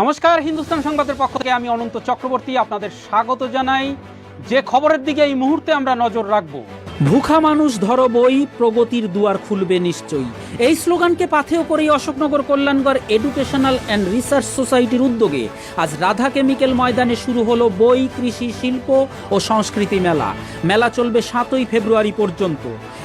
নমস্কার, হিন্দুস্তান সংবাদের পক্ষ থেকে আমি অনন্ত চক্রবর্তী আপনাদের স্বাগত জানাই। যে খবরের দিকে এই মুহূর্তে আমরা নজর রাখব ভুখা মানুষ ধরো বই, প্রগতির দুয়ার খুলবে নিশ্চয়ই। এই স্লোগানকে পাথেয় করেই Ashoknagar Kalyangarh educational and research সোসাইটির উদ্যোগে আজ রাধা কেমিক্যাল ময়দানে শুরু হলো বই, কৃষি, শিল্প ও সংস্কৃতি মেলা। মেলা চলবে সাতই ফেব্রুয়ারি পর্যন্ত।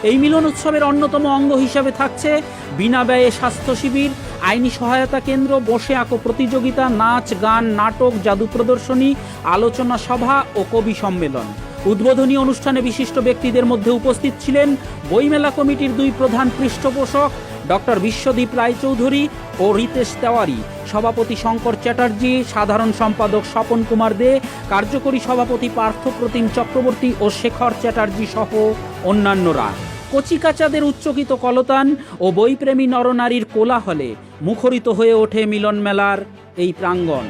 এই মিলন উৎসবের অন্যতম অঙ্গ হিসাবে থাকছে বিনা ব্যয়ে স্বাস্থ্য শিবির, আইনি সহায়তা কেন্দ্র, বসে আঁকো প্রতিযোগিতা, নাচ, গান, নাটক, জাদু প্রদর্শনী, আলোচনা সভা ও কবি সম্মেলন। উদ্বোধনী অনুষ্ঠানে বিশিষ্ট ব্যক্তিদের মধ্যে উপস্থিত ছিলেন বইমেলা কমিটির দুই প্রধান পৃষ্ঠপোষক, ডক্টর বিশ্বদীপ রায়চৌধুরী ও রিতেশ তেওয়ারি। সভাপতি শঙ্কর চ্যাটার্জি, সাধারণ সম্পাদক স্বপন কুমার দে, কার্যকরী সভাপতি পার্থপ্রতিম চক্রবর্তী ও শেখর চ্যাটার্জি সহ অন্যান্যরা। কচিকাচাদের উচ্চকিত কলতান ও বইপ্রেমী নরনারীর কোলাহলে মুখরিত হয়ে ওঠে মিলন মেলার এই প্রাঙ্গণ।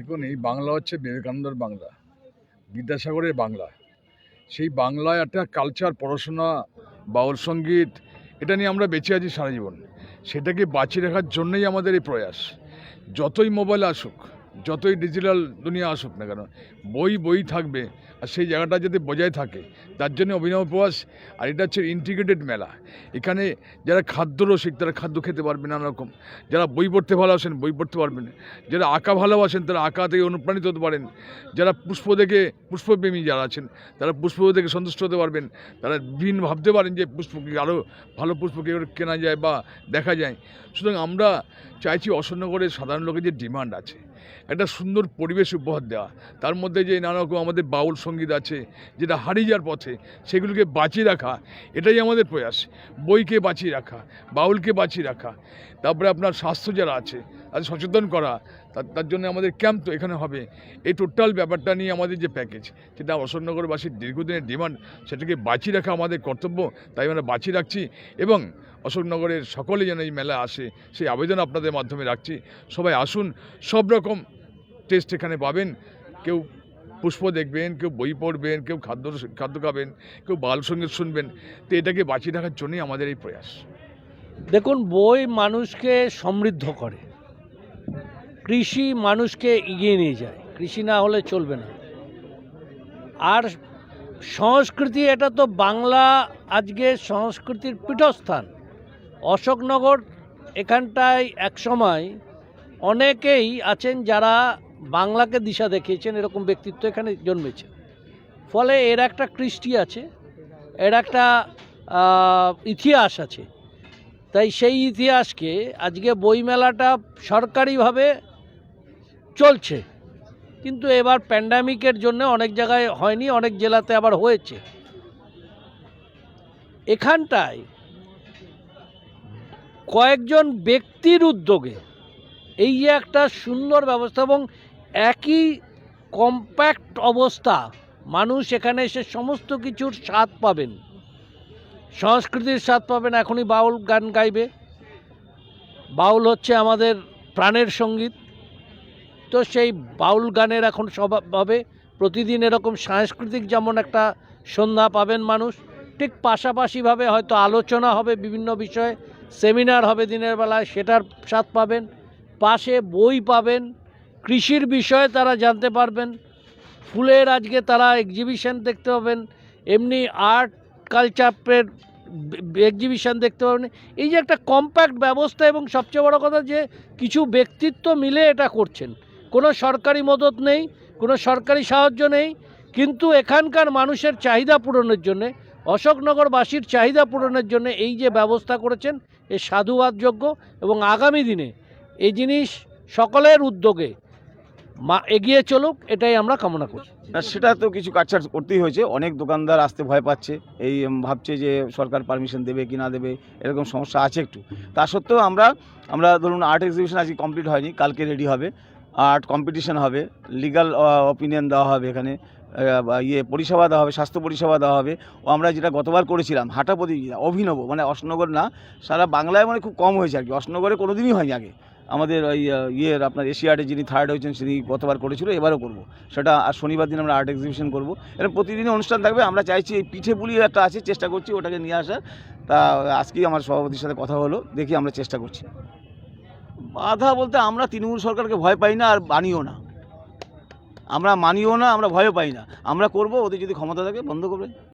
দেখুন, এই বাংলা হচ্ছে বিবেকানন্দর বাংলা, বিদ্যাসাগরের বাংলা। সেই বাংলায় একটা কালচার পড়াশোনা বাউল সংগীত, এটা নিয়ে আমরা বেঁচে আছি সারা জীবন। সেটাকে বাঁচিয়ে রাখার জন্যই আমাদের এই প্রয়াস। যতই মোবাইল আসুক যতই ডিজিটাল দুনিয়া আসুক না কেন, বই বই থাকবে আর সেই জায়গাটা যদি বজায় থাকে, তার জন্য অভিনব প্রয়াস আর এটা হচ্ছে ইন্টিগ্রেটেড মেলা। এখানে যারা খাদ্য রসিক, তারা খাদ্য খেতে পারবে নানা রকম যারা বই পড়তে ভালোবাসেন, বই পড়তে পারবেন। যারা আঁকা ভালোবাসেন, তারা আঁকা থেকে অনুপ্রাণিত হতে পারেন। যারা পুষ্প দেখে, পুষ্পপ্রেমী যারা আছেন, তারা পুষ্প দেখে সন্তুষ্ট হতে পারবেন। তারা বিভিন্ন ভাবতে পারেন যে পুষ্পকে আরও ভালো পুষ্পকে কেনা যায় বা দেখা যায়। সুতরাং আমরা চাইছি অশোকনগরের সাধারণ লোকের যে ডিমান্ড আছে একটা সুন্দর পরিবেশ উপহার দেওয়া। তার মধ্যে যে নানা রকম আমাদের বাউল সংগীত আছে, যেটা হারিয়ে যাওয়ার পথে সেগুলোকে বাঁচিয়ে রাখা, এটাই আমাদের প্রয়াস। বইকে বাঁচিয়ে রাখা, বাউলকে বাঁচিয়ে রাখা। তারপরে আপনার স্বাস্থ্য যারা আছে, তাদের সচেতন করা, তার জন্য আমাদের ক্যাম্প তো এখানে হবে। এই টোটাল ব্যাপারটা নিয়ে আমাদের যে প্যাকেজ যেটা অশোকনগরবাসীর দীর্ঘদিনের ডিমান্ড, সেটাকে বাঁচিয়ে রাখা আমাদের কর্তব্য, তাই আমরা বাঁচিয়ে রাখছি। এবং অশোকনগরের সকলে যেন এই মেলা আসে, সেই আবেদন আপনাদের মাধ্যমে রাখছি। সবাই আসুন, সব রকম টেস্ট এখানে পাবেন। কেউ পুষ্প দেখবেন, কেউ বই পড়বেন, কেউ খাদ্য খাদ্য খাবেন, কেউ বাল সংগীত শুনবেন। তো এটাকে বাঁচিয়ে রাখার জন্যই আমাদের এই প্রয়াস। দেখুন, বই মানুষকে সমৃদ্ধ করে। কৃষি মানুষকে এগিয়ে নিয়ে যায়। কৃষি না হলে চলবে না। আর সংস্কৃতি, এটা তো বাংলা আজকে সংস্কৃতির পীঠস্থান। অশোকনগর এখানটায় একসময় অনেকেই আছেন যারা বাংলাকে দিশা দেখিয়েছেন, এরকম ব্যক্তিত্ব এখানে জন্মেছে। ফলে এর একটা কৃষ্টি আছে, এর একটা ইতিহাস আছে। তাই সেই ইতিহাসকে আজকে বইমেলাটা সরকারিভাবে চলছে। কিন্তু এবার প্যান্ডামিকের জন্য অনেক জায়গায় হয়নি, অনেক জেলাতে আবার হয়েছে। এখানটায় কয়েকজন ব্যক্তির উদ্যোগে এই যে একটা সুন্দর ব্যবস্থা এবং একই কম্প্যাক্ট অবস্থা মানুষ এখানে এসে সমস্ত কিছুর স্বাদ পাবেন। সংস্কৃতির স্বাদ পাবেন, এখনই বাউল গান গাইবে। বাউল হচ্ছে আমাদের প্রাণের সংগীত। তো সেই বাউল গানের এখন স্বভাব প্রতিদিন এরকম সাংস্কৃতিক যেমন একটা সন্ধ্যা পাবেন মানুষ, ঠিক পাশাপাশিভাবে হয়তো আলোচনা হবে বিভিন্ন বিষয়ে। সেমিনার হবে দিনের বেলায়, সেটার স্বাদ পাবেন। পাশে বই পাবেন। কৃষির বিষয়ে তারা জানতে পারবেন। ফুলের আজকে তারা এক্সিবিশন দেখতে পাবেন। এমনি আর্ট কালচারের এক্সিবিশন দেখতে পাবেন। এই যে একটা কম্প্যাক্ট ব্যবস্থা এবং সবচেয়ে বড় কথা যে কিছু ব্যক্তিত্ব মিলে এটা করছেন। কোনো সরকারি মদত নেই, কোনো সরকারি সাহায্য নেই। কিন্তু এখানকার মানুষের চাহিদা পূরণের জন্যে অশোকনগরবাসীর চাহিদা পূরণের জন্য এই যে ব্যবস্থা করেছেন, এ সাধুবাদযোগ্য এবং আগামী দিনে এই জিনিস সকলের উদ্যোগে মা, এগিয়ে চলুক, এটাই আমরা কামনা করছি। সেটা তো কিছু কাটছাট করতেই হয়েছে। অনেক দোকানদার আসতে ভয় পাচ্ছে, এই ভাবছে যে সরকার পারমিশন দেবে কি না দেবে, এরকম সমস্যা আছে একটু। তা সত্ত্বেও আমরা আমরা ধরুন আর্ট এক্সিবিশন আজকে কমপ্লিট হয়নি, কালকে রেডি হবে। আর্ট কম্পিটিশন হবে লিগাল অপিনিয়ন দেওয়া হবে এখানে ইয়ে পরিষেবা দেওয়া হবে, স্বাস্থ্য পরিষেবা দেওয়া হবে। ও আমরা যেটা গতবার করেছিলাম, হাঁটা প্রতিযোগিতা, অভিনব মানে অশনগর না, সারা বাংলায় মানে খুব কম হয়েছে আর কি অশনগরে কোনো দিনই হয়নি আগে। আমাদের ওই ইয়ের আপনার এশিয়াডে যিনি থার্ড হয়েছেন তিনি গতবার করেছিল, এবারও করব। সেটা আর শনিবার দিন আমরা আর্ট এক্সিবিশন করব। এরকম প্রতিদিনই অনুষ্ঠান থাকবে, আমরা চাইছি এই পিঠে পুলি একটা আছে, চেষ্টা করছি ওটাকে নিয়ে আসার। তা আজকেই আমার সভাপতির সাথে কথা হলো, দেখি আমরা চেষ্টা করছি। বাধা বলতে আমরা তৃণমূল সরকারকে ভয় পাই না আর মানিও না। আমরা মানিও না, আমরা ভয়ও পাই না। আমরা করব, ওদের যদি ক্ষমতা থাকে বন্ধ করবে।